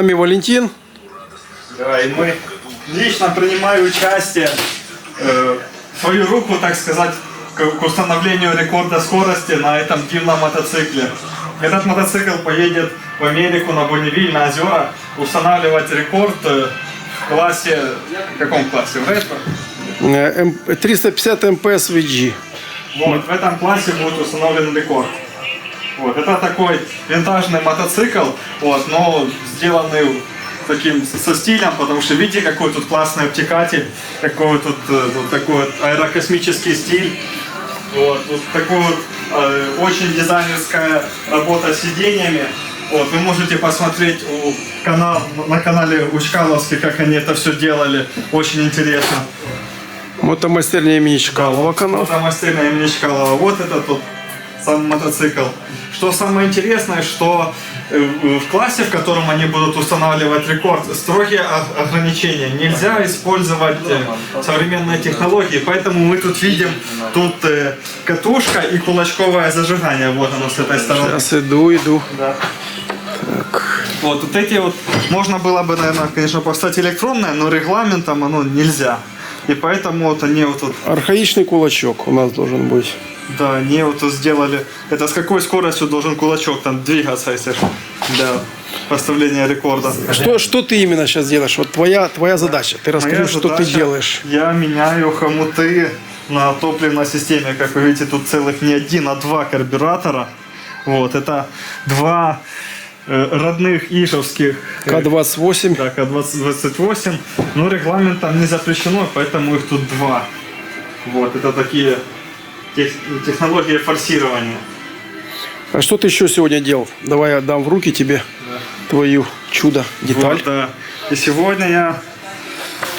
нами Валентин. Да, и мы лично принимаю участие, э, свою руку, так сказать, к, к установлению рекорда скорости на этом дивном мотоцикле. Этот мотоцикл поедет в Америку на Бонневиль, на озера, устанавливать рекорд э, в классе, в каком классе? В ретро? Э, М- 350 МПС VG. Вот, в этом классе будет установлен рекорд. Вот, это такой винтажный мотоцикл, вот, но сделанный таким со стилем, потому что видите, какой тут классный обтекатель, какой тут, э, тут такой вот аэрокосмический стиль. Вот, тут такой вот э, очень дизайнерская работа с сиденьями. Вот, вы можете посмотреть у канал, на канале Учкаловский, как они это все делали. Очень интересно. Мотомастерня имени Чкалова канал. Автомастерная имени Чкалова. Вот это тут сам мотоцикл. Что самое интересное, что э, в классе, в котором они будут устанавливать рекорд, строгие ограничения. Нельзя использовать э, современные технологии, поэтому мы тут видим тут э, катушка и кулачковое зажигание. Вот оно с этой стороны. Сейчас иду, иду. Да. Вот, вот эти вот, можно было бы, наверное, конечно, поставить электронное, но регламентом оно нельзя. И поэтому вот они вот тут Архаичный кулачок у нас должен быть. Да, они вот сделали. Это с какой скоростью должен кулачок там двигаться, если для поставления рекорда? Что, что ты именно сейчас делаешь? Вот твоя, твоя задача. Ты расскажи, Моя что ты задача- делаешь. Я меняю хомуты на топливной системе. Как вы видите, тут целых не один, а два карбюратора. Вот, это два э, родных ишевских э, К-28. да, К-28. Но регламентом не запрещено, поэтому их тут два. Вот, это такие тех- технологии форсирования. А что ты еще сегодня делал? Давай я дам в руки тебе твою чудо-деталь. Вот, да. И сегодня я...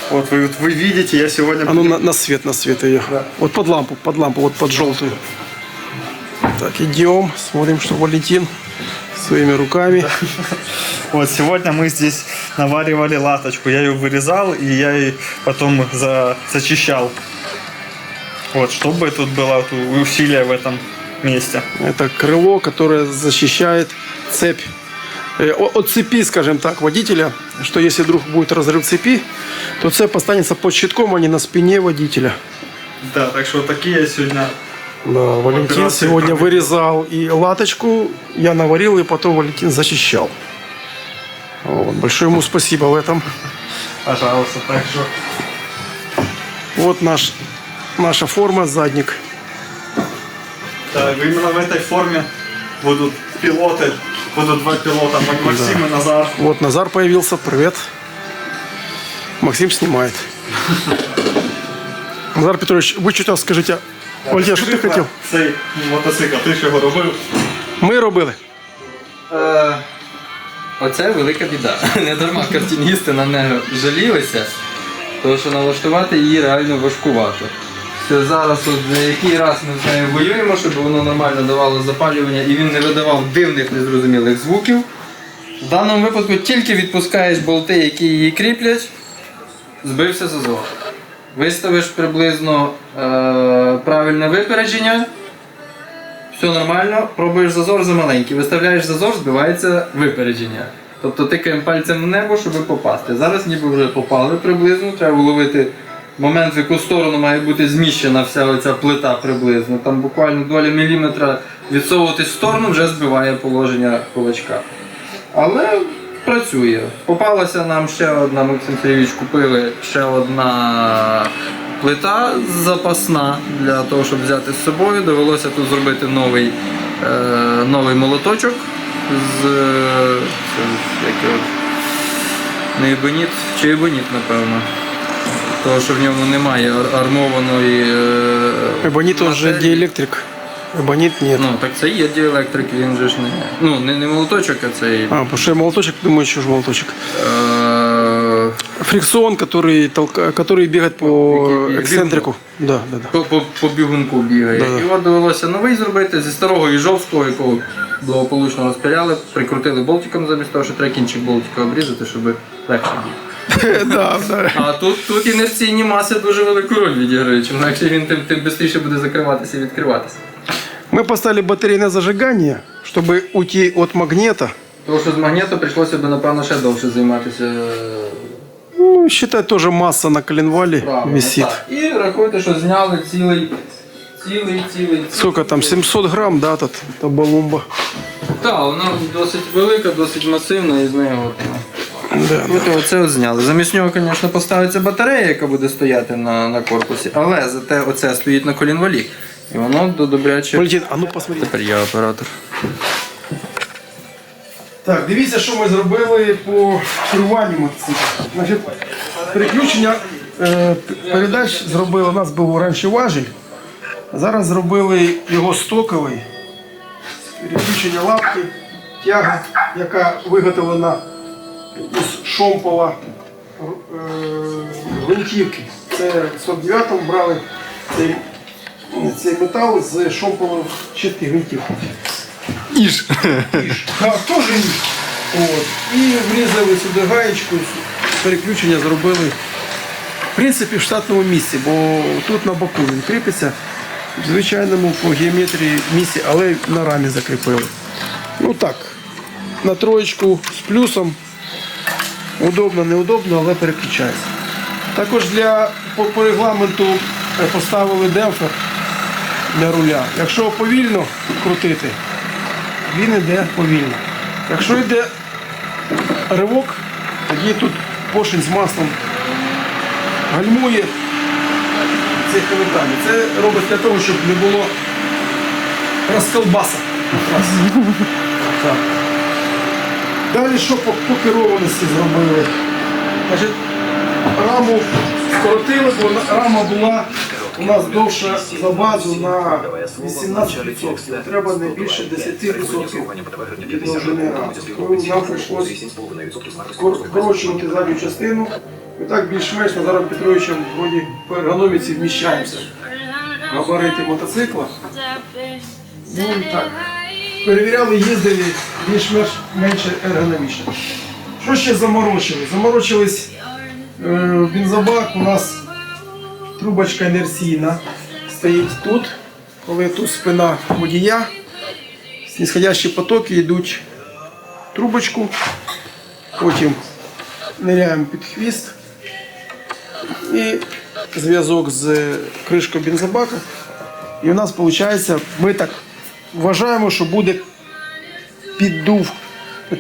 Вот вы, вот вы видите, я сегодня... А ну на, на свет, на свет ее. Вот под лампу, под лампу, вот под желтую. Так, идем, смотрим, что Валентин своими руками. Вот сегодня мы здесь наваривали латочку. Я ее вырезал, и я ее потом за, зачищал. Вот, чтобы тут было усилие в этом месте. Это крыло, которое защищает цепь э, от цепи, скажем так, водителя, что если вдруг будет разрыв цепи, то цепь останется под щитком, а не на спине водителя. Да, так что такие сегодня... Да, Валентин сегодня вырезал и латочку, я наварил, и потом Валентин зачищал. Вот, большое ему спасибо в этом. Пожалуйста, так что... Вот наш, наша форма, задник. Да, именно в этой форме будут пилоты. Будут два пилота, Мак- Максим и Назар. Вот Назар появился, привет. Максим снимает. Назар Петрович, вы что-то скажите. Валентин, що ти Скажи хотів? про Цей мотоцикл, ти ж його робив. Ми робили. Е, Оце велика біда. Не дарма картиністи на неї жалілися, тому що налаштувати її реально важкувато. Це зараз от який раз ми з нею воюємо, щоб воно нормально давало запалювання і він не видавав дивних незрозумілих звуків. В даному випадку тільки відпускаєш болти, які її кріплять, збився зазор. Виставиш приблизно е, правильне випередження, все нормально, пробуєш зазор замаленький, виставляєш зазор, збивається випередження. Тобто тикаємо пальцем в небо, щоб попасти. Зараз ніби вже попали приблизно, треба уловити момент, в яку сторону має бути зміщена вся оця плита приблизно. Там буквально доля міліметра відсовуватись в сторону вже збиває положення кулачка. Але працює. Попалася нам ще одна, Максим Сергійович купили ще одна плита запасна для того, щоб взяти з собою. Довелося тут зробити новий, е, новий молоточок з, е, це, як його, не ебоніт, чи ебоніт, напевно Того, що в ньому немає ар- армованої. е, Ебонит он же матерії. диэлектрик. Ебонит нет. Ну, так це є діелектрик, він же ж не. Ну, не, не молоточок, а цей. А, потому что молоточек, думаю, еще же молоточок. Е, Фрикцион, который, толка, который бегает по Який- як эксцентрику. Да, да, да. по, по, по бігунку бігає. Да-да. І от довелося новий зробити зі старого Іжовського, якого благополучно розпиляли, прикрутили болтиком замість того, що треба кінчик болтика обрізати, щоб легше біг. Да, да. А тут, тут інерційні маси дуже велику роль відіграють. Чим легше він, тим, тим швидше буде закриватися і відкриватися. Мы поставили батарейное зажигание, чтобы уйти от магнита Тому що з магніту прийшлося б, напевно, ще довше займатися е, Ну, считай, тоже масса на коленвале правильно. висит. Так. І рахуйте, що зняли цілий, цілий, цілий. Сколько там, 700 грамм, да, тут, та балумба. Так, вона досить велика, досить масивна і з нею от. Да. От оце от зняли. Замість нього, звісно, поставиться батарея, яка буде стояти на, на корпусі, але зате оце стоїть на колінвалі. І воно до добряче. Валентин, а ну посмотри. Тепер я оператор. Так, дивіться, що ми зробили по керуванню мотоцикла. Значить, переключення е, передач зробили. У нас був раніше важіль. Зараз зробили його стоковий. Переключення лапки, тяга, яка виготовлена із шомпола е, гвинтівки. Це в 49-му брали цей, цей метал з шомполу чітки гвинтівки. Іж. Так, теж ніж. От. І врізали сюди гаєчку, переключення зробили. В принципі, в штатному місці, бо тут на боку він кріпиться. В звичайному по геометрії місці, але на рамі закріпили. Ну так, на троєчку з плюсом. Удобно, неудобно, але переключається. Також для по, по регламенту е, поставили демпфер для руля. Якщо повільно крутити, він йде повільно. Якщо йде ривок, тоді тут поршень з маслом гальмує цих повертання. Це робить для того, щоб не було розколбаса. Так. Далі що по, по керованості зробили? Значить, раму скоротили, бо рама була у нас довша за базу на 18%. Треба не більше 10% довжини рами. Тому нам прийшлося скорочувати задню частину. І так більш-менш Назаром Петровичем вроді по ергономіці вміщаємося. Габарити мотоцикла. Ну, так. Перевіряли, їздили більш-менш менше ергономічно. Що ще заморочили? Заморочились е, бензобак. У нас трубочка інерційна стоїть тут, коли тут спина водія. Снисходящі потоки йдуть в трубочку, потім ниряємо під хвіст і зв'язок з кришкою бензобака. І у нас виходить, ми так вважаємо, що буде піддув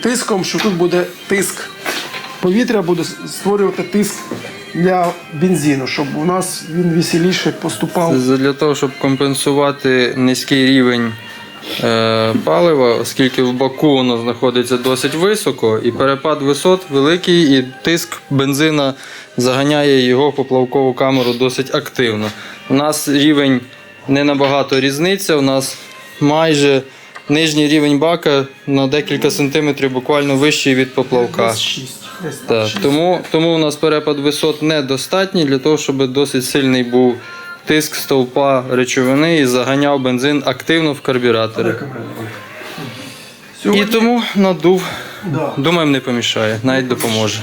тиском, що тут буде тиск повітря, буде створювати тиск для бензину, щоб у нас він веселіше поступав. Це для того, щоб компенсувати низький рівень е, палива, оскільки в баку воно знаходиться досить високо, і перепад висот великий, і тиск бензина заганяє його в поплавкову камеру досить активно. У нас рівень не набагато різниця, у нас майже нижній рівень бака на декілька сантиметрів буквально вищий від поплавка. Так, тому, тому у нас перепад висот недостатній для того, щоб досить сильний був тиск стовпа речовини і заганяв бензин активно в карбюратори. І тому надув, да. думаємо, не помішає, навіть допоможе.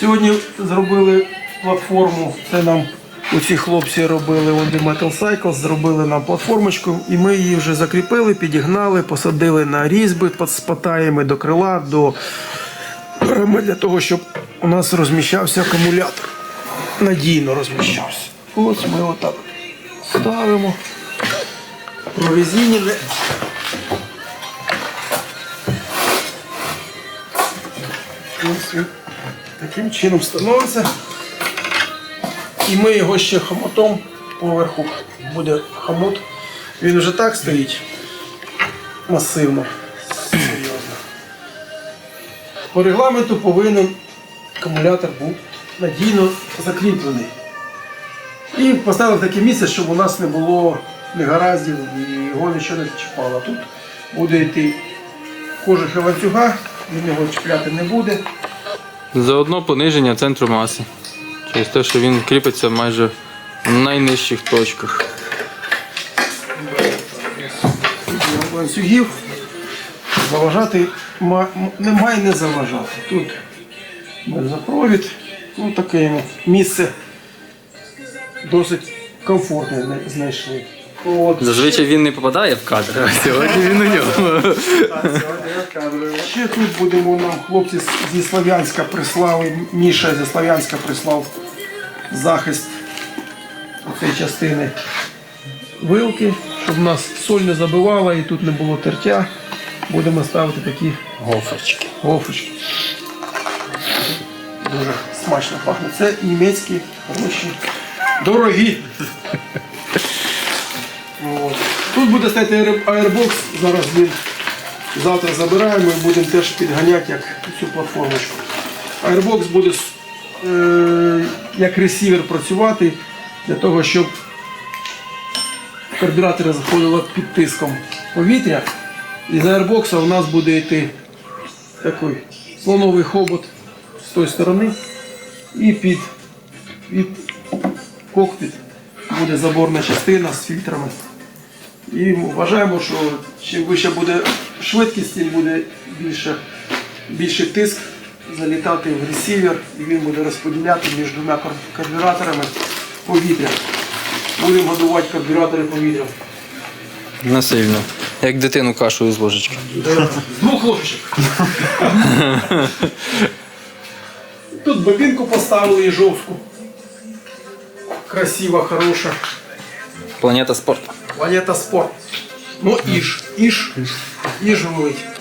Сьогодні зробили платформу. Це нам оці хлопці робили Only Metal Cycles, зробили нам платформочку, і ми її вже закріпили, підігнали, посадили на різьби з патаями до крила, до рами для того, щоб у нас розміщався акумулятор. Надійно розміщався. Ось ми отак ставимо. Прорезинене. Ось він таким чином становиться. І ми його ще хомутом поверху буде хомут. Він вже так стоїть масивно. Серйозно. По регламенту повинен акумулятор був надійно закріплений. І поставив таке місце, щоб у нас не було негараздів і його нічого не чіпало. Тут буде йти кожух і ланцюга, він його чіпляти не буде. Заодно пониження центру маси. Через те, що він кріпиться майже в найнижчих точках. ланцюгів. Заважати немає не заважати. Тут бензопровід, ну таке місце досить комфортне знайшли. От. Зазвичай він не попадає в кадр, а сьогодні він у ньому. Ще тут будемо нам хлопці зі Слов'янська прислали, Міша зі Слов'янська прислав захист цієї частини вилки, щоб нас соль не забивала і тут не було тертя. Будемо ставити такі Гоферчики. гофрички. Дуже смачно пахне. Це німецькі гроші. Дорогі. От. Тут буде аер- аербокс, зараз він завтра забираємо і будемо теж підганяти як цю платформочку. Airbox буде як ресівер працювати для того, щоб карбюратори заходили під тиском повітря. І з аербокса у нас буде йти такий слоновий хобот з тої сторони. І під, під кокпіт буде заборна частина з фільтрами. І вважаємо, що чим вища буде швидкість, тим буде більше, більший тиск залітати в ресівер і він буде розподіляти між двома карбюраторами повітря. Будемо годувати карбюратори повітрям. Не сильно. Як дитину кашею з ложечки. Двох ложечок. Тут бобінку поставили і жовтку. Красива, хороша. Планета спорту. Планета спорт. Ну, іж, іж, іж рулить.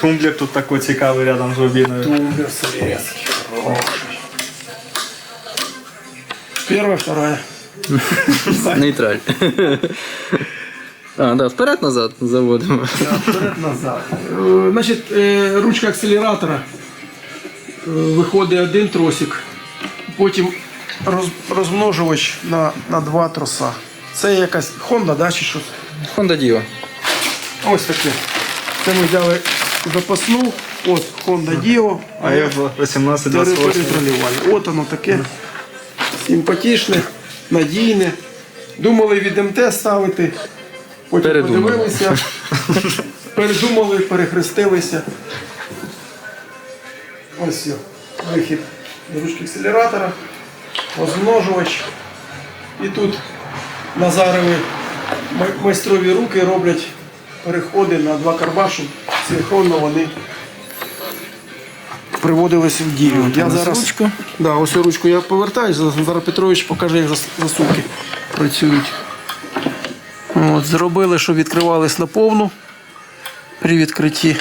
Тумблер тут такой цікавий рядом з бобіною. Тумбер советский. Хороший. Первая, вторая. Нейтраль. А, да, вперед-назад заводимо. Вперед назад. Е, Значить, е, ручка акселератора. Е, Виходить один тросик, потім розмножувач на, на два троса. Це якась Honda, да, чи що? Honda Dio. Ось таке. Це ми взяли запасну. От Honda Dio. А я 18-28. От воно таке. Симпатичне, надійне. Думали від МТ ставити. Потім Передумали. подивилися. Передумали, перехрестилися. Ось. Вихід ручки акселератора, розмножувач. І тут Назарові майстрові руки роблять переходи на два карбашу. Синхронно вони приводилися в дію. Я зараз ручку. Да, ось ручку я повертаю. Зараз Петрович покаже, як зас- засувки працюють. От, зробили, щоб відкривались на повну при відкритті.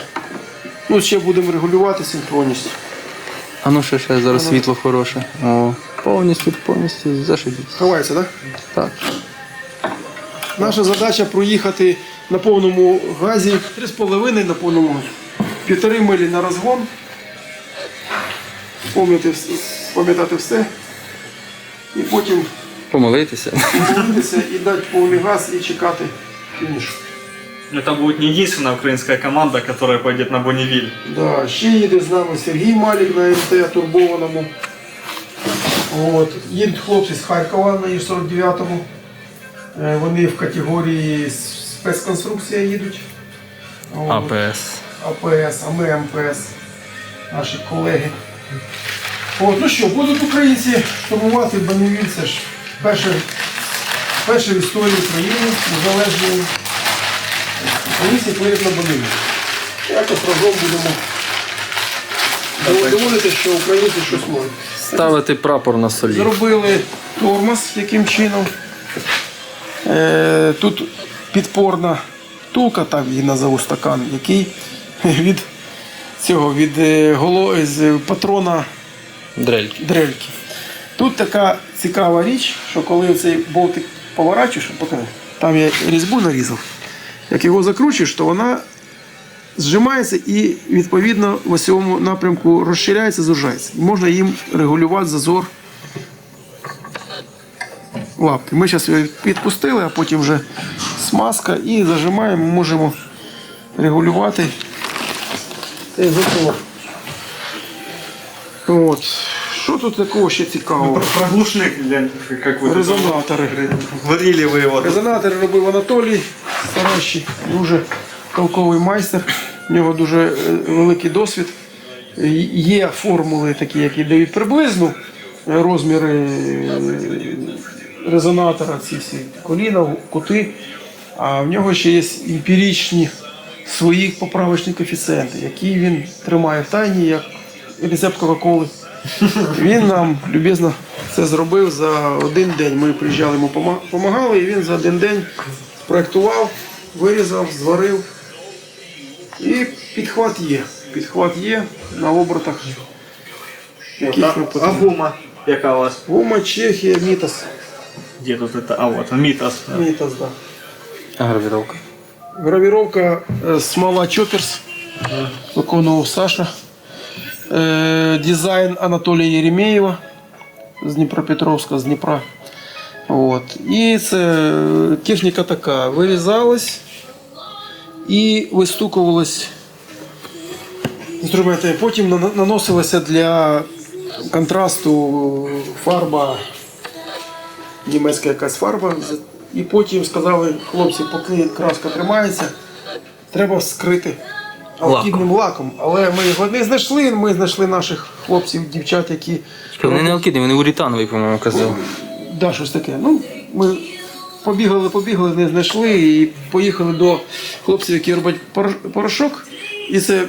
Ну, ще будемо регулювати синхронність. А ну ще, ще зараз світло хороше. О, повністю, повністю зашибіть. Ховається, так? Так. Наша задача проїхати на повному газі 3,5 на повному газі. Півтори милі на розгон. Пам'ятати, вс- пам'ятати все. І потім Помолитися. повернутися і дати повний газ і чекати фінішу. Это будет не единственная украинская команда, которая пойдет на Бонневиль. Да, ще їде з нами Сергій Малік на МТ турбованому. От. Їдуть хлопці з Харкова на Іж-49-му. Е, Вони в категорії спецконструкція їдуть. От. АПС. АПС, а ми МПС, наші колеги. От, ну що, будуть українці штурмувати Банівіль, це ж перше, перше в історії України незалежної. Українці поїдуть на Банівіль. Якось разом будемо доводити, що українці щось можуть. Ставити прапор на солі. Зробили тормоз яким чином. Е, тут підпорна втулка, так її назову стакан, який від цього від е, голо, з патрона Дрельки. дрельки. Тут така цікава річ, що коли цей болтик поворачуєш, там я різьбу нарізав. Як його закручуєш, то вона зжимається і відповідно в ось цьому напрямку розширяється, зужається. Можна їм регулювати зазор лапки. Ми зараз його відпустили, а потім вже смазка і зажимаємо, можемо регулювати цей затвор. От. Що тут такого ще цікавого? Проглушник, глянь, как вы Резонатори. говорили вы его. Резонатори робив Анатолій Старощий, дуже толковий майстер. У нього дуже е, великий досвід. Е, Є формули такі, які дають приблизно е, розміри резонатора, ці всі коліна, кути. А в нього ще є емпіричні свої поправочні коефіцієнти, які він тримає в тайні, як рецепт Кока-Коли. Він нам любезно це зробив за один день. Ми приїжджали, йому допомагали, і він за один день спроектував, вирізав, зварив. І підхват є. Підхват є на обертах. Яких ми А потрібно. гума, яка у вас? Гума, Чехія, Мітас. Де тут это? А вот, Мітас. Мітас, да. А гравіровка. Гравіровка е, смола Чоперс. Виконував Саша. Е, Дизайн Анатолія Єремєєва з Дніпропетровська, з Дніпра. От. І це е, техніка така. Вирізалась і вистукувалась інструменти. Потім нана- наносилася для контрасту фарба німецька якась фарба. І потім сказали хлопці, поки краска тримається, треба скрити алкідним лаком. Але ми його не знайшли. Ми знайшли наших хлопців, дівчат, які Вони не алкідні, вони урітанові, по-моєму, казали. да, щось таке. Ну, ми побігали, побігали, не знайшли і поїхали до хлопців, які роблять порошок. І це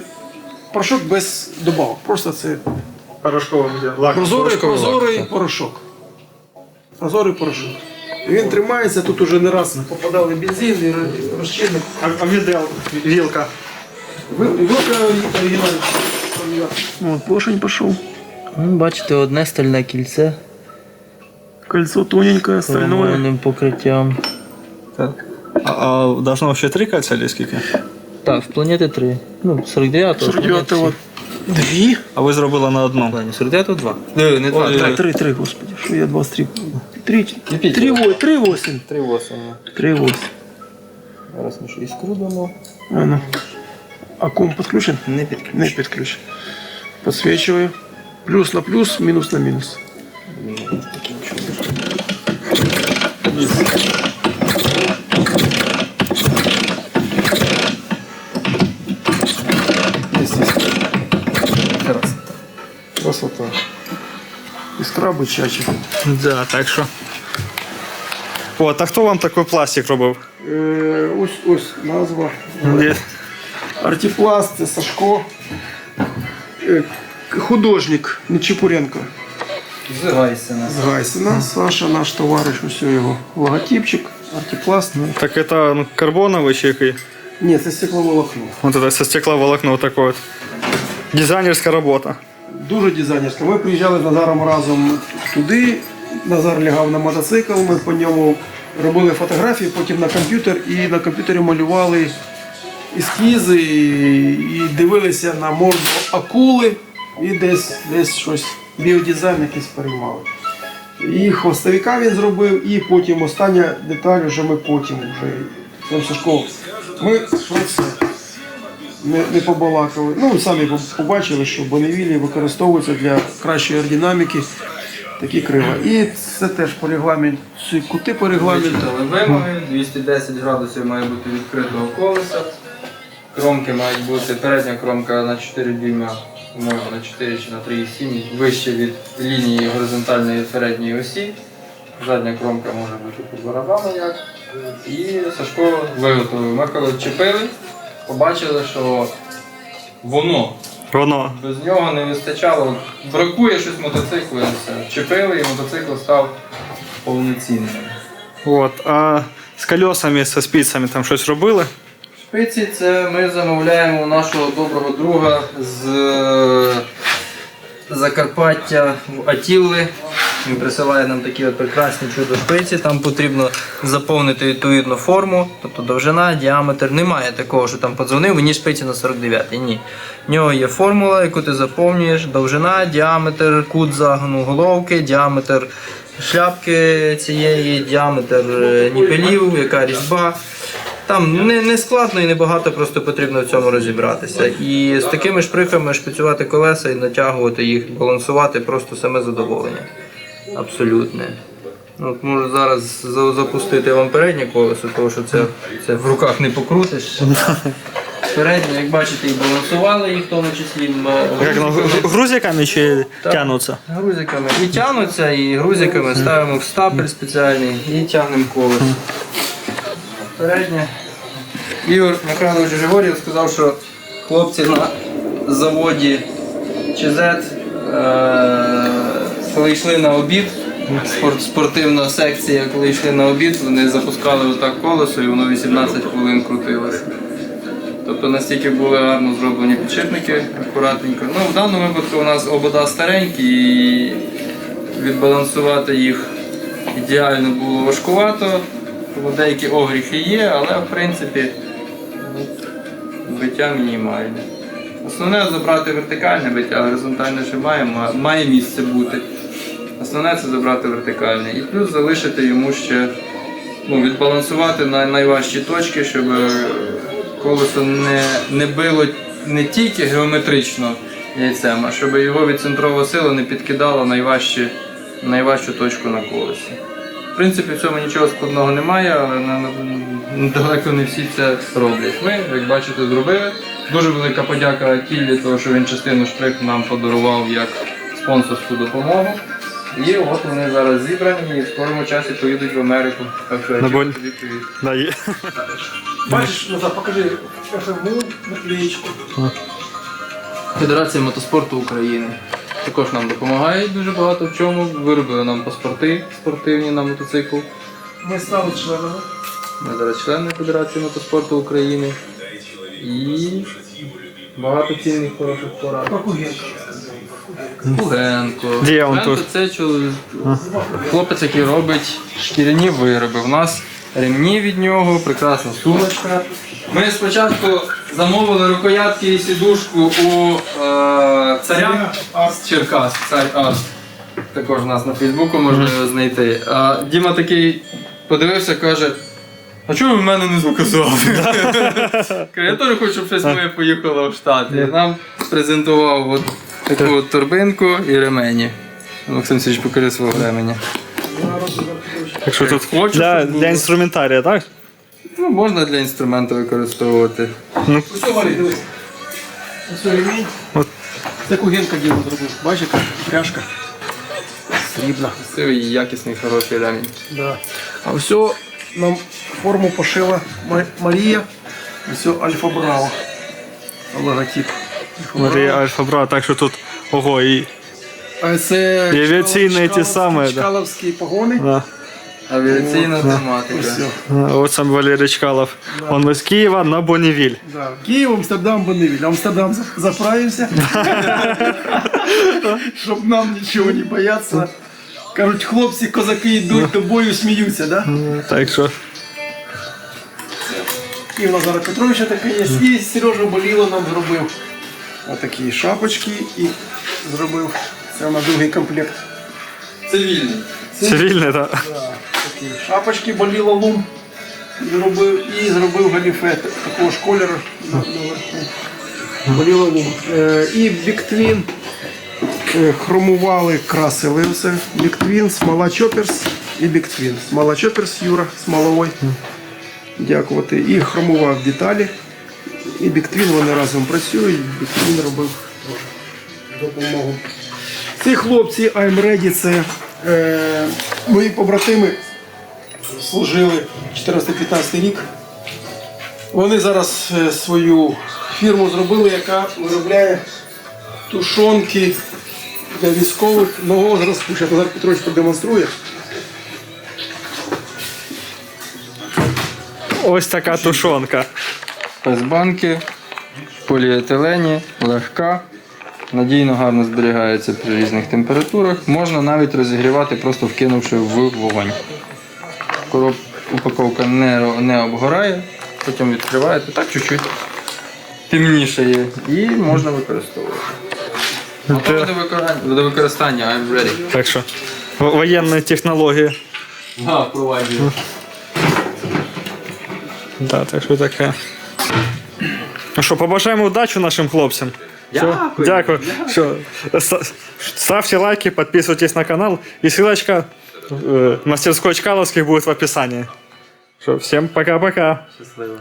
порошок без добавок. Просто це Порошковим де? Лак. Прозорий, Порошковий лак, прозорий порошок. Прозорий порошок. Він тримається, тут уже не раз попадали бензин і розчинник, а віддав вілка. Вілка е, оригінальна. От Пошень пішов. Бачите, одне стальне кільце. Кольцо тоненьке, стальне. покриттям. Так. А, а должно ще три кольця или скільки? Так, в планети три. Ну, 49 го 49 го Дві? А ви зробили на одному? 49 го два. Е, не, не два. Три, три, три, господи. Що я два стріп. 3,8. 3,8. 3,8. Зараз ми ще іскру дамо. А, ну. а ком подключен? Не подключен. Не підключен. Підсвічую. Плюс на плюс, минус на мінус. Таким чудом. Бичача. Да, так що. От, а хто вам такий пластик робив? Е, ось ось назва. Де? Артипласт, це Сашко. Е, художник Нечепуренко З Гайсена. з Гайсена. Саша, наш товариш, ось його логотипчик, артипласт. Так это ну, карбоновий чи який? Ні, це стекловолокно. Вот это со стекловолокно вот такое вот. Дизайнерська робота. Дуже дизайнерська. Ми приїжджали з Назаром разом туди. Назар лягав на мотоцикл, ми по ньому робили фотографії, потім на комп'ютер і на комп'ютері малювали ескізи і, дивилися на морду акули і десь, десь щось біодизайн якийсь переймали. І хвостовика він зробив, і потім остання деталь вже ми потім вже. Ми не, не побалакали. Ну, самі побачили, що Боневілі використовуються для кращої аеродинаміки такі крила. І це теж по регламенту, ці кути по регламенту. Вичитали вимоги, 210 градусів має бути відкритого колеса. Кромки мають бути, передня кромка на 4 дюйма, по-моєму, на 4 чи на 3,7, вище від лінії горизонтальної передньої осі. Задня кромка може бути по барабану як. І Сашко виготовив. Ми коли чепили, побачили, що воно Воно. без нього не вистачало. Бракує щось мотоциклу, і все. Чепили і мотоцикл став повноцінним. Вот. А з колесами, со спицями там щось робили? Шпиці це ми замовляємо у нашого доброго друга з е, Закарпаття в Атілли. Він присилає нам такі от прекрасні чудо шпиці. Там потрібно заповнити відповідну форму, тобто довжина, діаметр. Немає такого, що там подзвонив, мені шпиці на 49. Ні. В нього є формула, яку ти заповнюєш, довжина, діаметр, кут загону головки, діаметр шляпки цієї, діаметр е, ніпелів, яка різьба. Там не, не складно і не багато, просто потрібно в цьому розібратися. І з такими шприхами шпицювати колеса і натягувати їх, балансувати просто саме задоволення. Абсолютне. Ну, От можу зараз запустити вам переднє колесо, тому що це, це в руках не покрутиш. Передньо, як бачите, і балансували їх в тому числі. Как, ну, грузиками. чи Так. тянуться? Грузиками. І тягнуться, і грузиками ставимо в стапель спеціальний і тягнемо колесо. Переднє. Ігор Михайлович Григорів сказав, що хлопці на заводі ЧЗ, е, коли йшли на обід, спорт, спортивна секція, коли йшли на обід, вони запускали отак колесо і воно 18 хвилин крутилося. Тобто настільки були гарно зроблені підшипники, акуратненько. Ну, в даному випадку у нас обода старенькі і відбалансувати їх ідеально було важкувато. Деякі огріхи є, але в принципі биття мінімальне. Основне забрати вертикальне биття, горизонтальне ще має, має місце бути. Основне це забрати вертикальне. І плюс залишити йому ще ну, відбалансувати на найважчі точки, щоб е, колесо не, не било не тільки геометрично яйцем, а щоб його відцентрова сила не підкидала найважчі, найважчу точку на колесі. В принципі, в цьому нічого складного немає, але далеко не всі це роблять. Ми, як бачите, зробили. Дуже велика подяка Тіллі, тому що він частину штрих нам подарував як спонсорську допомогу. І от вони зараз зібрані і в скорому часі поїдуть в Америку. Так що я На боль- тобі привіт. Да, є. Бачиш, Назар, покажи ФМУ, наклеєчку. Федерація мотоспорту України. Також нам допомагає дуже багато в чому. Виробили нам паспорти спортивні на мотоцикл. Ми стали членами. Ми зараз члени Федерації мотоспорту України. І багато цінних хороших порад. Прокугенко. Пугенко тут? це чоловік. Хлопець, який робить шкіряні вироби. У нас ремні від нього, прекрасна сумочка. Ми спочатку замовили рукоятки і сідушку у е, царя з Черкас, цар Арт. Також у нас на Фейсбуку можна його знайти. А Діма такий подивився, каже. А чого ви в мене не заказали? Каже, я теж хочу, щоб щось моє поїхало в Штати. І нам презентував от таку от торбинку і ремені. Максим Січ покажи свого ременя. Так що тут Хочу, для, щоб було. для інструментарія, так? Ну, можна для інструменту використовувати. Ось Валій, дивись. Ось ремінь. От. Це Кугенко діло зробив. Бачите, пряжка. Срібна. Красивий якісний, хороший ремінь. Да. А все нам форму пошила Ма- Марія. Все Альфа Браво. Логотип. Марія Альфа Бра, так що тут ого, і А це І авіаційні ті самі, да. Чкаловські погони. да. Авіаційна Ось тематика. От сам Валерій Чкалов. Он ми з Києва на Бонневіль. Да. Київ, Амстердам, Бонневіль. Амстердам за- заправимся. Щоб нам нічого не бояться. Кажуть, хлопці, козаки йдуть до бою, сміються, да? Так що І в Назара Петровича таке є. І Сережа Боліло нам зробив отакі шапочки і зробив. Це на другий комплект. Цивільний. цивільне, так. Такі шапочки боліло лум. Зробив і зробив галіфе такого ж кольору наверху. Лум. Е, І біктвін. е, Хромували, красили все. Біктвін, смола чоперс і біктвін. Смола чоперс, Юра, смоловой. Дякувати. І хромував деталі. І біктвін вони разом працюють. Біктвін робив теж допомогу. Ці хлопці I'm Ready, це е, мої побратими служили 415 рік. Вони зараз е, свою фірму зробили, яка виробляє тушонки для військових нового зразку. Зараз Назар Петрович продемонструє. Ось така тушонка. Без банки, в поліетилені, легка, надійно гарно зберігається при різних температурах. Можна навіть розігрівати, просто вкинувши в вогонь. Короб, упаковка не, не обгорає, потім відкриваєте, так чуть-чуть темнішає і можна використовувати. Готове до використання, до використання I'm ready. Так що воєнні технології. А, впроваджую. Да, так що таке. Ну що, побажаємо удачі нашим хлопцям. Все, Дякую. Дякую. Що, ста- ставте лайки, подписывайтесь на канал. И ссылочка э, мастерской Чкаловских будет в описании. Что, всем пока-пока. Щасливо.